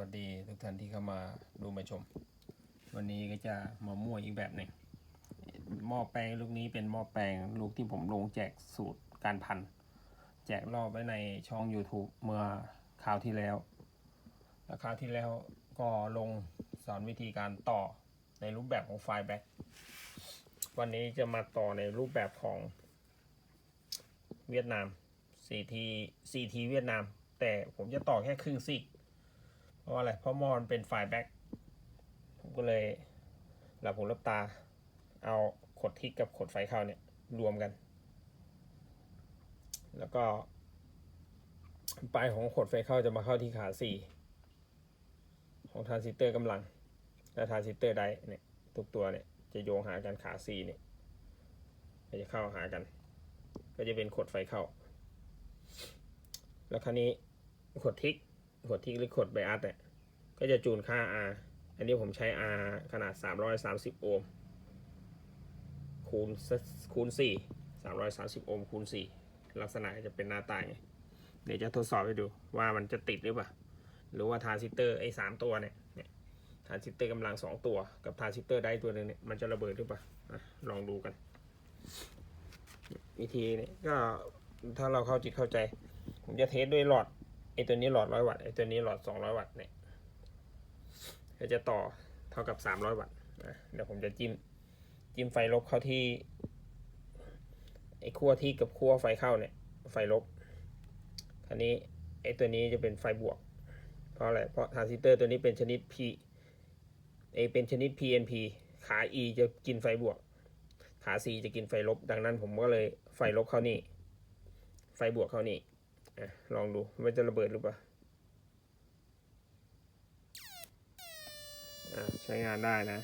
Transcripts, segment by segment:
วัสดีทุกท่านที่เข้ามาดูมาชม วันนี้ก็จะมามั่วอีกแบบหนึ่งหม้อแปลงลูกนี้เป็นหม้อแปลงลูกที่ผมลงแจกสูตรการพันแจกรอบไว้ในช่อง YouTube เมื่อคราวที่แล้วแล้วคราวที่แล้วก็ลงสอนวิธีการต่อในรูปแบบของไฟล์แบ็กวันนี้จะมาต่อในรูปแบบของเวียดนาม CT CT เวียดนาม แต่ผมจะต่อแค่ครึ่งซีก เพราะอะไร เพราะมอนเป็นไฟล์แบ็กผมก็เลยหลับหูหลับตา เอาขดทิกกับขดไฟเข้าเนี่ย รวมกัน แล้วก็ ปลายของขดไฟเข้าจะมาเข้าที่ขาสี่ของทรานซิสเตอร์กำลัง และทรานซิสเตอร์ไดเนี่ยทุกตัวเนี่ยจะโยงหากันขาสี่เนี่ยจะเข้าหากัน ก็จะเป็นขดไฟเข้า แล้วคราวนี้ขดทิก ขดทิกหรือขดไบอัสเนี่ยก็จะจูนค่า R อันนี้ผมใช้ R ขนาด 330 โอห์มคูณคูณ 4 330 โอห์มคูณ 4 ลักษณะจะเป็นหน้าตาไงเดี๋ยวจะทดสอบให้ดูว่ามันจะติดหรือเปล่า หรือว่าทรานซิสเตอร์ไอ้สามตัวเนี่ยเนี่ยทรานซิสเตอร์กำลังสองตัวกับทรานซิสเตอร์ได้ตัวหนึงเนี่ยมันจะระเบิดหรือเปล่าลองดูกัน วิธีเนี้ก็ถ้าเราเข้าจิตเข้าใจ ผมจะเทสด้วยหลอด ไอตัวนี้หลอดร้อยวัตต์ไอตัวนี้หลอดสองร้อยวัตต์เนี่ยก็จะต่อเท่ากับสามร้อยวัตต์นะเดี๋ยวผมจะจิ้มจิ้มไฟลบเข้าที่ไอขั้วที่กับขั้วไฟเข้าเนี่ย ไฟลบคราวนี้ไอตัวนี้จะเป็นไฟบวก เพราะอะไรเพราะทรานซิสเตอร์ตัวนี้เป็นชนิด P ไอเป็นชนิด PNP ขา E จะกินไฟบวก ขา C จะกินไฟลบ ดังนั้นผมก็เลยไฟลบเข้านี่ ไฟบวกเข้านี่ ลองดูมันจะระเบิดหรือเปล่าใช้งานได้นะ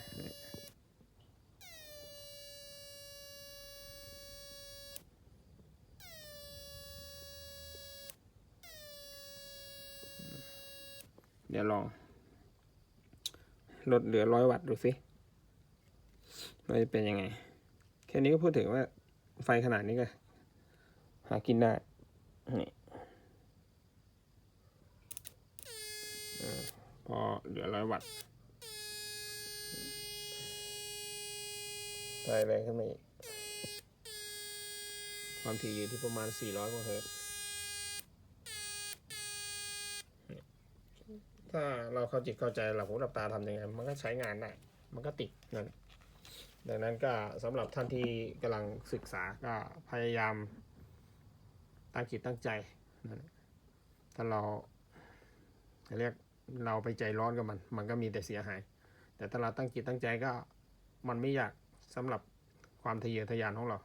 เดี๋ยวลอง ลดเหลือร้อยวัตต์ดูสิว่าจะเป็นยังไง แค่นี้ก็พูดถึงว่าไฟขนาดนี้ก็ หากินได้นี่ พอ เหลือร้อยวัตต์ใส่แรงขึ้นมาอีก ความถี่อยู่ที่ประมาณ 400กว่าเฮิร์ตซ์นี่ถ้าเราเข้าจิตเข้าใจหลับหูหลับตาทำยังไง มันก็ใช้งานได้มันก็ติดนั่นดังนั้นก็สำหรับท่านที่กำลังศึกษาก็พยายามตั้งจิตตั้งใจนั่นแหละถ้าเราเรียก เราไปใจร้อนกับมัน มันก็มีแต่เสียหาย แต่ถ้าเราตั้งจิตตั้งใจก็มันไม่อยากสำหรับความทะเยอทะยานของเรา